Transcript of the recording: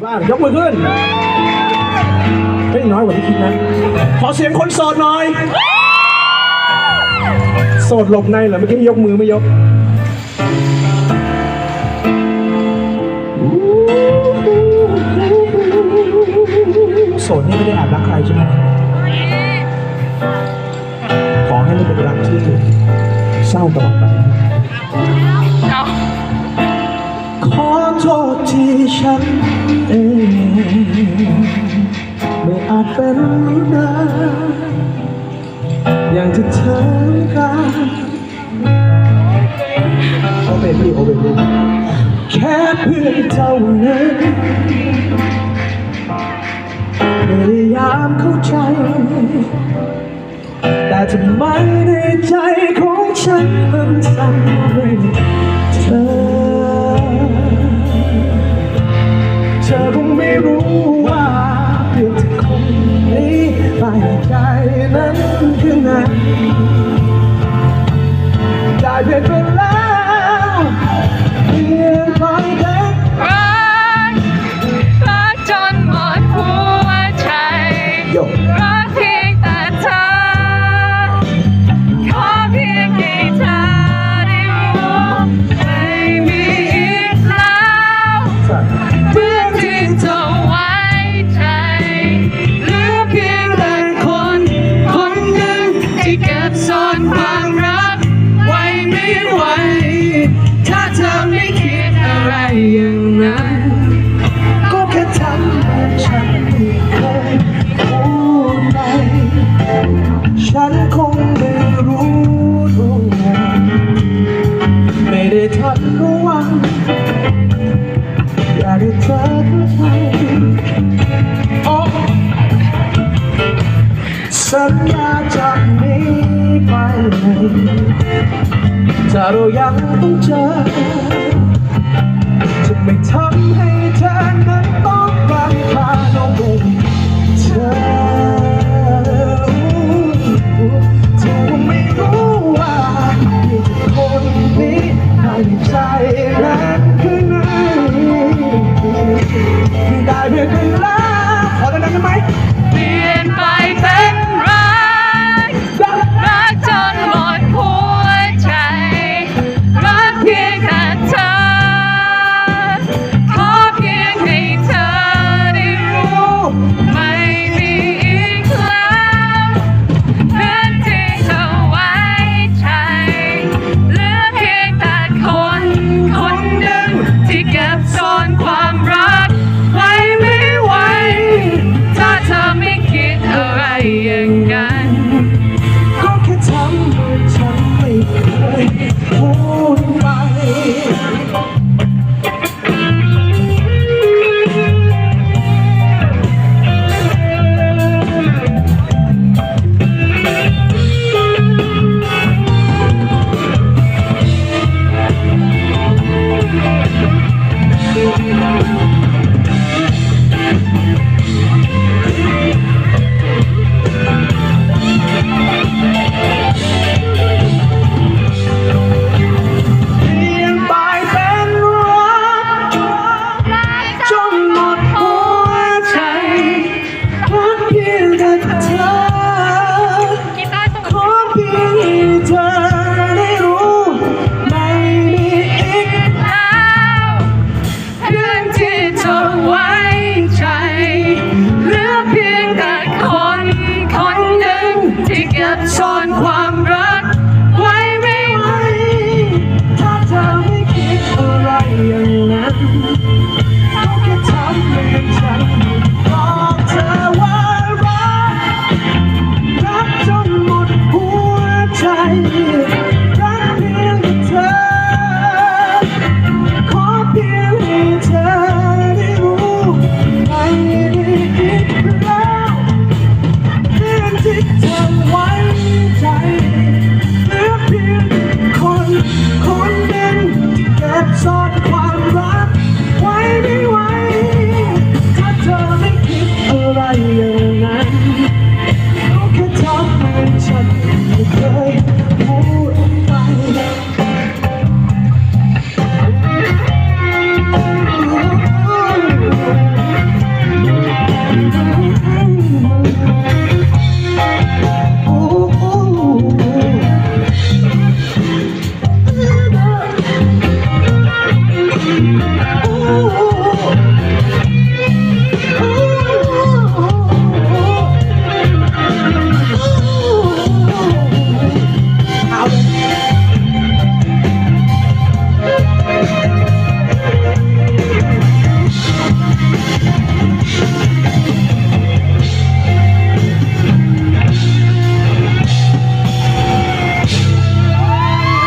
บ้านยกมือขึ้นเฮ้ยน้อยกว่าที่คิดนะ ขอเสียงคนโสดหน่อย โสดหลบในเหรอเมื่อกี้ยกมือไม่ยก โสดนี่ไม่ได้แอบรักใครใช่ไหม ขอให้ไม่เป็นรักที่เศร้าตลอดไปเอาขอโทษที่ฉันเอง ไม่อาจเป็นเหมือนเดิมอย่างที่เธอการโอเบบี้โอเบบี้แค่เพื่อนเท่านั้นพยายามเข้าใจ แต่ทำไมในใจของ ใจนั้นคือไง ที่เคยพูดไปฉันคงไม่รู้ด้วไม่ได้ทันระวังอยากให้เธอเข้าใจโอ้สัญญาจากนี้ไปถ้าเรายังต้องเจอจะไม่ทำ